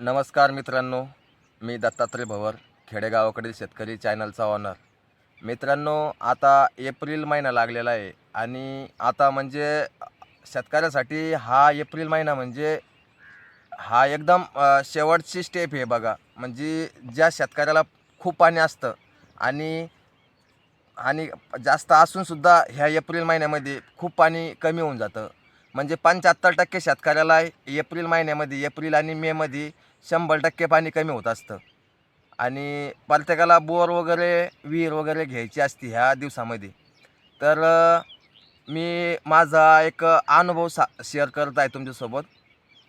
नमस्कार मित्रांनो मी दत्तात्रय भवर खेडेगावाकडील शेतकरी चॅनलचा ऑनर मित्रांनो आता एप्रिल महिना लागलेला आहे आणि आता म्हणजे शेतकऱ्यासाठी हा एप्रिल महिना म्हणजे हा एकदम शेवटची स्टेप आहे बघा. म्हणजे ज्या शेतकऱ्याला खूप पाणी असतं आणि आणि जास्त असूनसुद्धा ह्या एप्रिल महिन्यामध्ये खूप पाणी कमी होऊन जातं. म्हणजे पंच्याहत्तर टक्के शेतकऱ्याला एप्रिल महिन्यामध्ये एप्रिल आणि मेमध्ये शंभर टक्के पाणी कमी होत असतं. आणि प्रत्येकाला बोर वगैरे विहीर वगैरे घ्यायची असते ह्या दिवसामध्ये. तर मी माझा एक अनुभव सा शेअर करत आहे तुमच्यासोबत.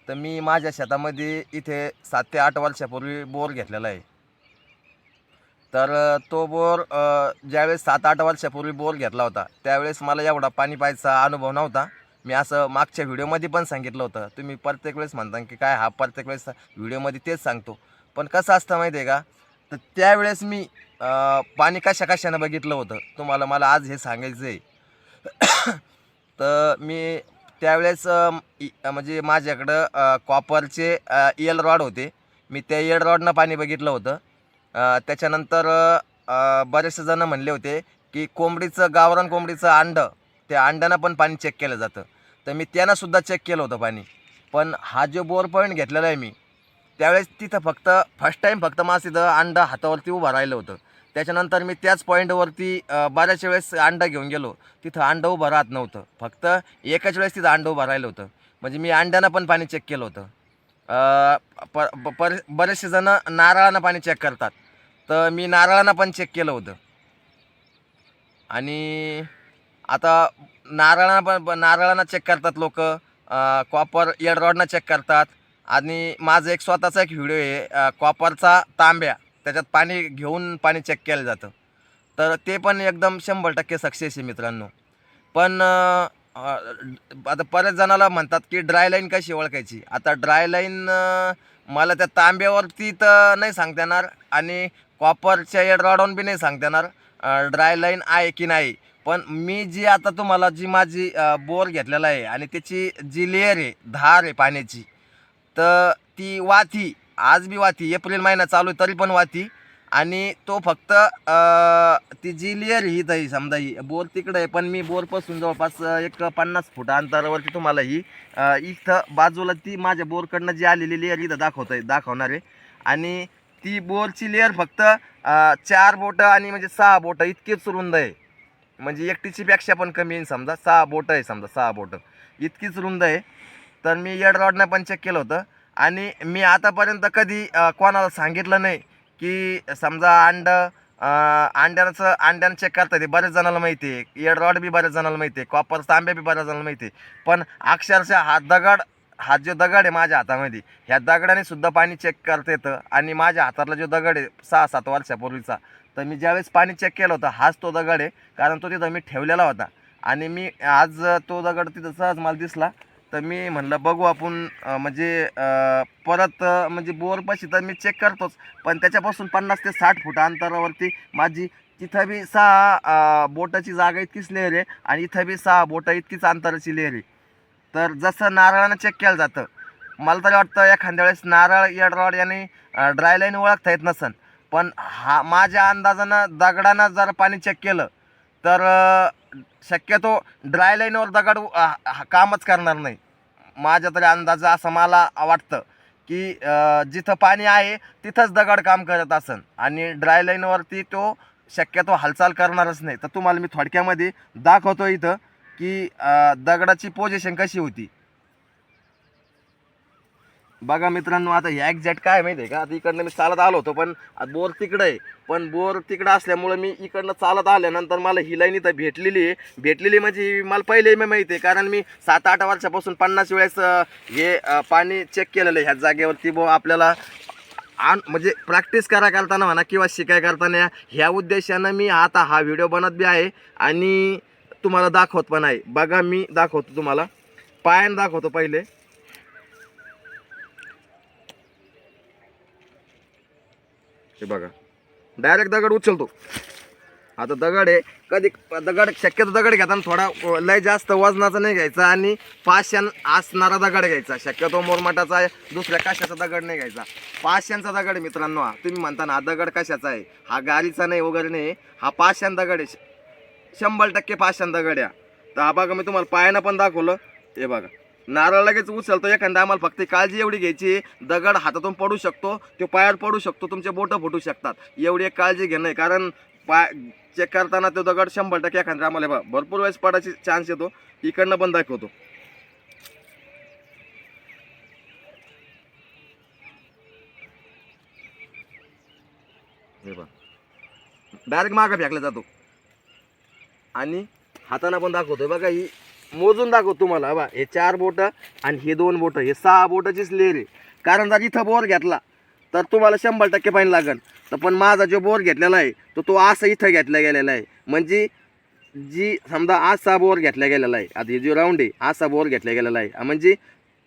तर मी माझ्या शेतामध्ये इथे सात ते आठ वर्षापूर्वी बोर घेतलेला आहे. तर तो बोर ज्यावेळेस सात आठ वर्षापूर्वी बोर घेतला होता त्यावेळेस मला एवढा पाणी पाहायचा अनुभव नव्हता. मी असं मागच्या व्हिडिओमध्ये पण सांगितलं होतं. तुम्ही प्रत्येक वेळेस म्हणता की काय हा प्रत्येक वेळेस व्हिडिओमध्ये तेच सांगतो. पण कसं असतं माहिती आहे का? तर त्यावेळेस मी पाणी कशा कशानं बघितलं होतं? तुम्हाला मला आज हे सांगायचं आहे तर मी त्यावेळेस इ- म्हणजे माझ्याकडं कॉपरचे एल रॉड होते. मी त्या एल रॉडनं पाणी बघितलं होतं. त्याच्यानंतर बरेचसे जणं म्हणले होते की कोंबडीचं गावरान कोंबडीचं अंडं त्या अंड्यानं पण पाणी चेक केलं जातं. तर मी त्यांनासुद्धा चेक केलं होतं पाणी. पण हा जो बोर पॉईंट घेतलेला आहे मी त्यावेळेस तिथं फक्त फर्स्ट टाईम फक्त माझं तिथं अंडं हातावरती उभं राहिलं होतं. त्याच्यानंतर मी त्याच पॉईंटवरती बऱ्याच वेळेस अंडं घेऊन गेलो. तिथं अंडं उभं राहत नव्हतं. फक्त एकाच वेळेस तिथं अंडं उभं राहिलं होतं. म्हणजे मी अंड्यानं पण पाणी चेक केलं होतं. प पर बरेचसे जणं नारळानं पाणी चेक करतात. तर मी नारळानं पण चेक केलं होतं. आणि आता नारळांना पण नारळांना चेक करतात लोक. कॉपर एडरॉडनं चेक करतात. आणि माझं एक स्वतःचा एक व्हिडिओ आहे. कॉपरचा तांब्या. त्याच्यात पाणी घेऊन पाणी चेक केलं जातं. तर ते पण एकदम शंभर टक्के सक्सेस आहे मित्रांनो. पण आता बऱ्याच जणाला म्हणतात की ड्राय लाईन कशी ओळखायची? आता ड्राय लाईन मला त्या तांब्यावरती तर नाही सांगता येणार. आणि कॉपरच्या एडरॉडवरून बी नाही सांगता येणार. ड्राय लाईन आहे की नाही? पण मी जी आता तुम्हाला जी माझी बोर घेतलेला आहे आणि त्याची जी लेअर आहे धार आहे पाण्याची तर ती वाती आज बी वाती एप्रिल महिना चालू आहे तरी पण वाती. आणि तो फक्त ती जी लेअर ही तर समजा ही बोर तिकडं आहे पण मी बोरपासून जवळपास एक पन्नास फुट अंतरावरती तुम्हाला ही इथं बाजूला ती माझ्या बोरकडनं जी आलेली लेअर इथं दाखवत आहे दाखवणार आहे. आणि ती बोरची लेअर फक्त चार बोटं आणि म्हणजे सहा बोटं इतकीच रुंद आहे. म्हणजे एकटीची पेक्षा पण कमी आहे. समजा सहा बोटं आहे समजा सहा बोटं. इतकीच रुंद आहे. तर मी एड रॉडनं पण चेक केलं होतं. आणि मी आतापर्यंत कधी कोणाला सांगितलं नाही की समजा अंड अंड्याचं अंड्यानं चेक करता येते. बऱ्याच जणाला माहिती आहे. येड रॉड बी बऱ्याच जणाला माहिती आहे. कॉपर तांब्या बी बऱ्याच जणांना माहिती आहे. पण अक्षरशः हा दगड हा जो दगड आहे माझ्या हातामध्ये ह्या दगडाने सुद्धा पाणी चेक करता येतं. आणि माझ्या हातातला जो दगड आहे सहा सात वर्षापूर्वीचा तर मी ज्यावेळेस पाणी चेक केलं होतं हाच तो दगड आहे कारण तो तिथं मी ठेवलेला होता. आणि मी आज तो दगड तिथं सहज मला दिसला तर मी म्हणलं बघू आपण म्हणजे परत म्हणजे बोरपाशी तर मी चेक करतोच पण त्याच्यापासून पन्नास ते साठ फूट अंतरावरती माझी तिथं बी सहा बोटाची जागा इतकीच लेअर आहे आणि इथं बी सहा बोटं इतकीच अंतराची लेअर आहे. तर जसं नारळानं चेक केलं जातं मला तरी वाटतं एखाद्या वेळेस नारळ एडरॉड यांनी याने ड्राय लाईन ओळखता येत नसन. पण हा माझ्या अंदाजानं दगडानं जर पाणी चेक केलं तर शक्यतो ड्राय लाईनवर दगड हा- कामच करणार नाही. माझ्या तरी अंदाज असं मला वाटतं की जिथं पाणी आहे तिथंच दगड काम करत असन. आणि ड्रायलाईनवरती तो शक्यतो हालचाल करणारच नाही. तर तुम्हाला मी थोडक्यामध्ये दाखवतो इथं. की दगडाची पोझिशन कशी होती? बघा मित्रांनो आता ह्या एक्झॅक्ट काय माहिती आहे का? आता इकडनं मी चालत आलो होतो पण आता बोर तिकडं आहे. पण बोर तिकडं असल्यामुळं मी इकडनं चालत आल्यानंतर मला ही लाईन इथं भेटलेली आहे. भेटलेली म्हणजे ही मला पहिले मी माहिती आहे कारण मी सात आठ वर्षापासून पन्नास वेळेस हे पाणी चेक केलेलं आहे ह्या जागेवरती. बो आपल्याला आण म्हणजे प्रॅक्टिस करा करताना म्हणा किंवा शिकाय करताना ह्या उद्देशानं मी आता हा व्हिडिओ बनत बी आहे. आणि तुम्हाला दाखवत पण आहे. बघा मी दाखवतो तुम्हाला. पायानं दाखवतो पहिले. हे बघा. डायरेक्ट दगड उचलतो. आता दगड आहे. कधी दगड शक्यतो दगड घेताना थोडा लय जास्त वजनाचा नाही घ्यायचा आणि पाचशेन असणारा दगड घ्यायचा. शक्यतो मोरमाटाचा दुसऱ्या कशाचा दगड नाही घ्यायचा. पाशांचा दगड मित्रांनो हा. तुम्ही म्हणता ना हा दगड कशाचा आहे? हा गाडीचा नाही वगैरे नाही. हा पाशान दगड आहे. शंभर टक्के पाचशेन दगड तर हा बघा मी तुम्हाला पायानं पण दाखवलं. हे बघा नारळ लगेच उचलतो एखादा आम्हाला फक्त काळजी एवढी घ्यायची दगड हातातून पडू शकतो तो पायावर पडू शकतो तुमचे बोटं फुटू शकतात. एवढी एक काळजी घेणं कारण पाय चेक करताना तो दगड शंभर टक्के एखाद्या आम्हाला बघा भरपूर वेळेस पडायची चान्स येतो. इकडनं पण दाखवतो. हे बघा. डायरेक्ट मागं फेकला जातो. आणि हाताना पण दाखवतोय. बघा ही मोजून दाखवतो तुम्हाला. बा हे चार बोटं आणि हे दोन बोटं. हे सहा बोटाचीच लेर आहे. कारण जर इथं बोर घेतला तर तुम्हाला शंभर टक्के पाणी लागेल. तर पण माझा जो बोर घेतलेला आहे तो तो असा इथं घेतला गेलेला आहे. म्हणजे जी समजा असा बोर घेतला गेलेला आहे आता हे जो राऊंड आहे असा बोर घेतला गेलेला आहे. म्हणजे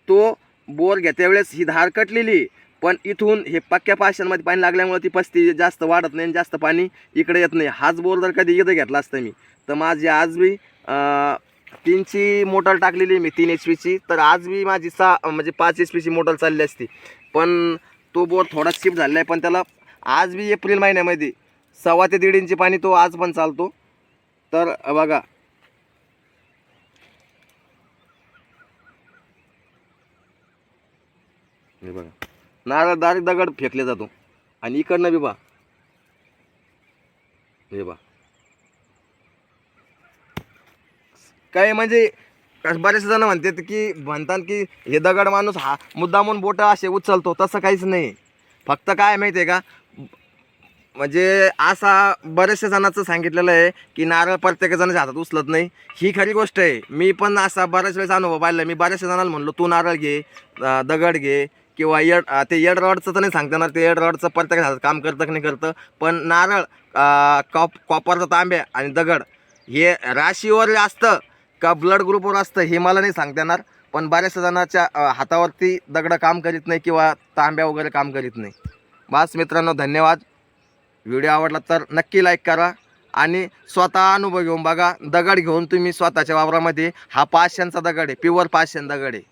तो बोर घेत्या वेळेस ही धार कटलेली आहे. पण इथून हे पक्क्या पाशांमध्ये पाणी लागल्यामुळे ती पस्ती जास्त वाढत नाही आणि जास्त पाणी इकडे येत नाही. हाच बोर जर कधी इथं घेतला असतं मी तर माझी आज बी तीनची मोटर टाकलेली मी तीन एच पीची तर आज बी माझी सहा म्हणजे पाच एच पीची मोटर चालली असती. पण तो बोर थोडा शिफ्ट झालेला आहे पण त्याला आज बी एप्रिल महिन्यामध्ये सव्वा ते दीड इंची पाणी तो आज पण चालतो. तर बघा. हे बघा. नारळ दारी दगड फेकले जातो. आणि इकडनं बी बा हे बा काय म्हणजे बरेच जण म्हणतात की म्हणतात की हे दगड माणूस हा मुद्दामून बोटं असे उचलतो तसं काहीच नाही. फक्त काय माहिती आहे का? म्हणजे असा बऱ्याचशा जणांचं सांगितलेलं आहे की नारळ प्रत्येक जणांच्या हातात उचलत नाही. ही खरी गोष्ट आहे. मी पण असा बऱ्याच वेळेस अनुभव पाहिला मी बऱ्याचशा जणांना म्हणलो तू नारळ घे दगड घे किंवा येड ते येड रॉडचं तर नाही सांगता येणार. ते येड रॉडचं प्रत्येक हातात काम करतं की नाही करतं. पण नारळ कॉप कॉपरचा तांब्या आणि दगड हे राशीवर असतं का ब्लड ग्रुपवर असतं हे मला नाही सांगता येणार. पण बऱ्याचशा जणांच्या हातावरती दगडं काम करीत नाही किंवा तांब्या वगैरे काम करीत नाही. बस मित्रांनो धन्यवाद. व्हिडिओ आवडला तर नक्की लाईक करा आणि स्वतः अनुभव घेऊन बघा. दगड घेऊन तुम्ही स्वतःच्या वावरामध्ये हा पाचशेंचा दगड आहे प्युअर पाचशेन दगड आहे.